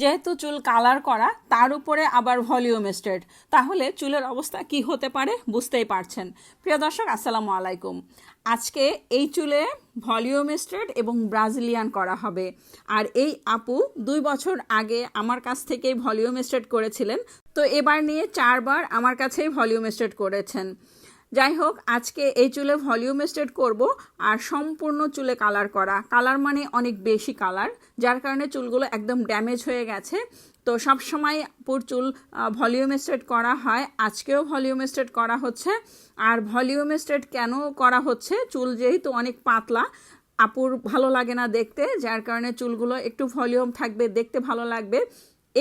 যেহেতু চুল কালার করা, তার উপরে আবার ভলিউম স্ট্রেট তাহলে চুলের অবস্থা কি হতে পারে বুঝতেই পারছেন। প্রিয় দর্শক, আসসালামু আলাইকুম। আজকে এই চুলে ভলিউম স্ট্রেট এবং ব্রাজিলিয়ান করা হবে। আর এই আপু দুই বছর আগে আমার কাছ থেকেই ভলিউম স্ট্রেট করেছিলেন। তো এবার নিয়ে চারবার আমার কাছেই ভলিউম স্ট্রেট করেছেন। যাই হোক আজকে এই চুলে ভলিউম স্ট্রেট করব আর সম্পূর্ণ চুলে কালার করা। কালার মানে অনেক বেশি কালার, যার কারণে চুলগুলো একদম ড্যামেজ হয়ে গেছে। তো সব সময় পুর চুল ভলিউম স্ট্রেট করা হয়। আজকেও ভলিউম স্ট্রেট করা হচ্ছে। আর ভলিউম স্ট্রেট কেন করা হচ্ছে? চুল যেহেতু অনেক পাতলা, আপুর ভালো লাগে না দেখতে, যার কারণে চুলগুলো একটু ভলিউম থাকবে, দেখতে ভালো লাগবে।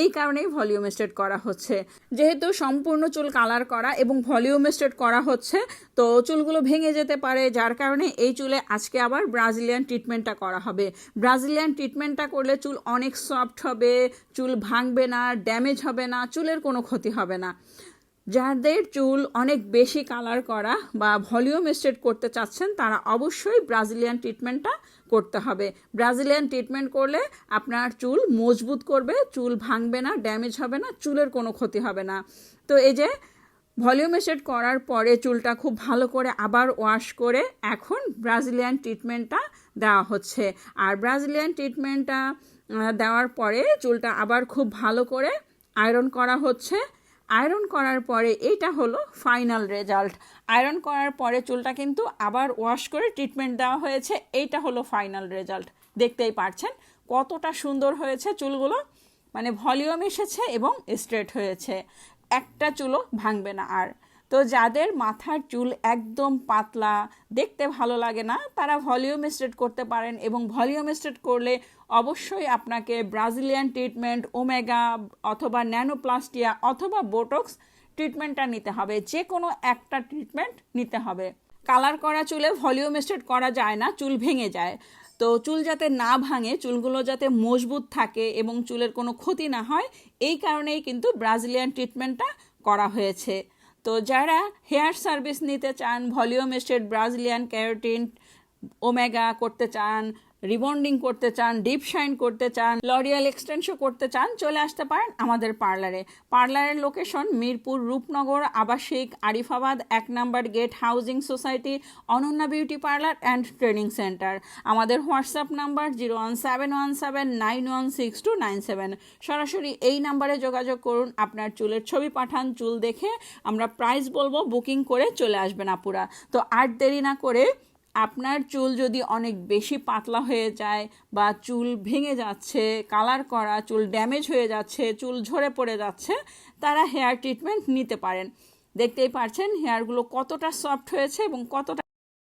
এই কারণেই ভলিউম স্টেট করা হচ্ছে। যেহেতু সম্পূর্ণ চুল কালার করা এবং ভলিউম স্টেট করা হচ্ছে, তো চুলগুলো ভেঙে যেতে পারে, যার কারণে এই চুলে আজকে আবার ব্রাজিলিয়ান ট্রিটমেন্টটা করা হবে। ব্রাজিলিয়ান ট্রিটমেন্টটা করলে চুল অনেক সফট হবে, চুল ভাঙবে না ড্যামেজ হবে না, চুলের কোনো ক্ষতি হবে না। যাদের চুল অনেক বেশি কালার করা বা ভলিউম স্ট্রেট করতে চাচ্ছেন, তারা অবশ্যই ব্রাজিলিয়ান ট্রিটমেন্টটা করতে হবে। ব্রাজিলিয়ান ট্রিটমেন্ট করলে আপনার চুল মজবুত করবে, চুল ভাঙবে না ড্যামেজ হবে না, চুলের কোনো ক্ষতি হবে না। তো এই যে ভলিউম স্ট্রেট করার পরে চুলটা খুব ভালো করে আবার ওয়াশ করে এখন ব্রাজিলিয়ান ট্রিটমেন্টটা দেওয়া হচ্ছে। আর ব্রাজিলিয়ান ট্রিটমেন্টটা দেওয়ার পরে চুলটা আবার খুব ভালো করে আয়রন করা হচ্ছে। আয়রন করার পরে এটা হলো ফাইনাল রেজাল্ট। আয়রন করার পরে চুলটা কিন্তু আবার ওয়াশ করে ট্রিটমেন্ট দেওয়া হয়েছে। এইটা হলো ফাইনাল রেজাল্ট। দেখতেই পারছেন কতটা সুন্দর হয়েছে চুলগুলো। মানে ভলিউম এসেছে এবং স্ট্রেট হয়েছে। একটা চুলও ভাঙবে না আর। তো যাদের মাথার চুল একদম পাতলা, দেখতে ভালো লাগে না, তারা ভলিউম স্ট্রেট করতে পারেন এবং ভলিউম স্ট্রেট করলে অবশ্যই আপনাকে ব্রাজিলিয়ান ট্রিটমেন্ট ওমেগা অথবা ন্যানোপ্লাস্টিয়া অথবা বোটক্স ট্রিটমেন্টটা নিতে হবে। যে কোনো একটা ট্রিটমেন্ট নিতে হবে। কালার করা চুলে ভলিউম স্ট্রেট করা যায় না, চুল ভেঙে যায়। তো চুল যাতে না ভাঙে, চুলগুলো যাতে মজবুত থাকে এবং চুলের কোনো ক্ষতি না হয়, এই কারণেই কিন্তু ব্রাজিলিয়ান ট্রিটমেন্টটা করা হয়েছে। তো যারা হেয়ার সার্ভিস নিতে চান ভলিউম এস্টেড ব্রাজিলিয়ান ক্যারোটিন ওমেগা করতে চান রিবন্ডিং করতে চান, ডিপ শাইন করতে চান, লরিয়াল এক্সটেনশন করতে চান, চলে আসতে পারেন আমাদের পার্লারে। পার্লারের লোকেশন মিরপুর রূপনগর, আবাসিক, আরিফাবাদ, এক number gate, housing society, Ananya beauty parlour and training centre. আমাদের WhatsApp number zero one seven one seven nine one six two nine seven. সরাসরি এই নাম্বারে যোগাযোগ করুন, আপনার চুলের ছবি পাঠান, চুল দেখে আমরা প্রাইস বলব বুকিং করে চলে আসবেন আপুরা। তো আর দেরি না করে আপনার চুল যদি অনেক বেশি পাতলা হয়ে যায় বা চুল ভেঙে যাচ্ছে, কালার করা, চুল ড্যামেজ হয়ে যাচ্ছে, চুল ঝরে পড়ে যাচ্ছে, তারা হেয়ার ট্রিটমেন্ট নিতে পারেন। দেখতেই পারছেন হেয়ারগুলো কতটা সফট হয়েছে এবং কতটা